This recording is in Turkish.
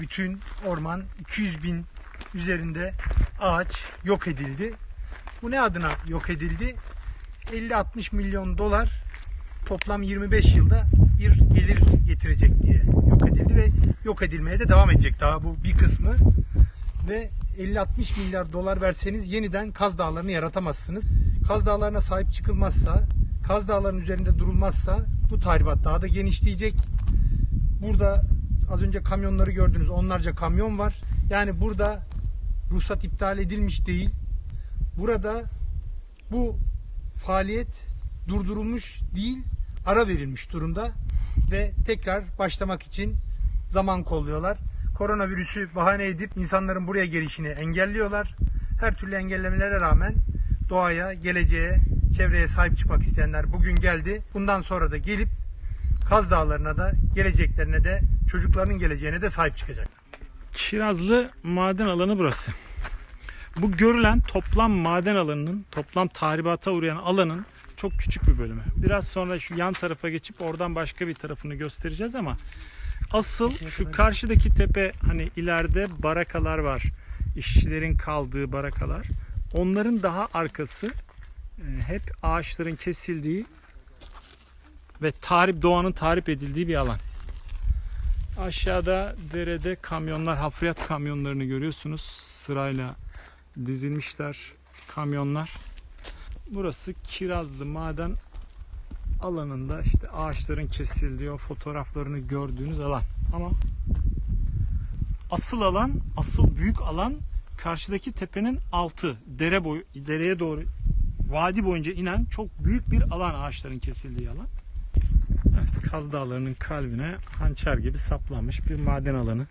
bütün orman 200 bin üzerinde ağaç yok edildi. Bu ne adına yok edildi? 50-60 milyon dolar toplam 25 yılda bir gelir getirecek diye yok edildi ve yok edilmeye de devam edecek daha bu bir kısmı ve 50-60 milyar dolar verseniz yeniden Kaz Dağları'nı yaratamazsınız. Kaz Dağları'na sahip çıkılmazsa, Kaz Dağları'nın üzerinde durulmazsa bu tahribat daha da genişleyecek. Burada az önce kamyonları gördünüz. Onlarca kamyon var. Yani burada ruhsat iptal edilmiş değil. Burada bu faaliyet durdurulmuş değil, ara verilmiş durumda ve tekrar başlamak için zaman kolluyorlar. Koronavirüsü bahane edip insanların buraya gelişini engelliyorlar. Her türlü engellemelere rağmen doğaya, geleceğe, çevreye sahip çıkmak isteyenler bugün geldi. Bundan sonra da gelip Kaz Dağları'na da geleceklerine de çocuklarının geleceğine de sahip çıkacak. Kirazlı maden alanı burası. Bu görülen toplam maden alanının, toplam tahribata uğrayan alanın çok küçük bir bölümü. Biraz sonra şu yan tarafa geçip oradan başka bir tarafını göstereceğiz ama asıl şu karşıdaki tepe hani ileride barakalar var. İşçilerin kaldığı barakalar. Onların daha arkası e, hep ağaçların kesildiği ve tahrip doğanın tahrip edildiği bir alan. Aşağıda derede kamyonlar, hafriyat kamyonlarını görüyorsunuz. Sırayla dizilmişler kamyonlar. Burası Kirazlı maden alanında işte ağaçların kesildiği o fotoğraflarını gördüğünüz alan. Ama asıl alan, asıl büyük alan karşıdaki tepenin altı. Dere boyu, dereye doğru vadi boyunca inen çok büyük bir alan ağaçların kesildiği alan. Evet, Kaz Dağları'nın kalbine hançer gibi saplanmış bir maden alanı.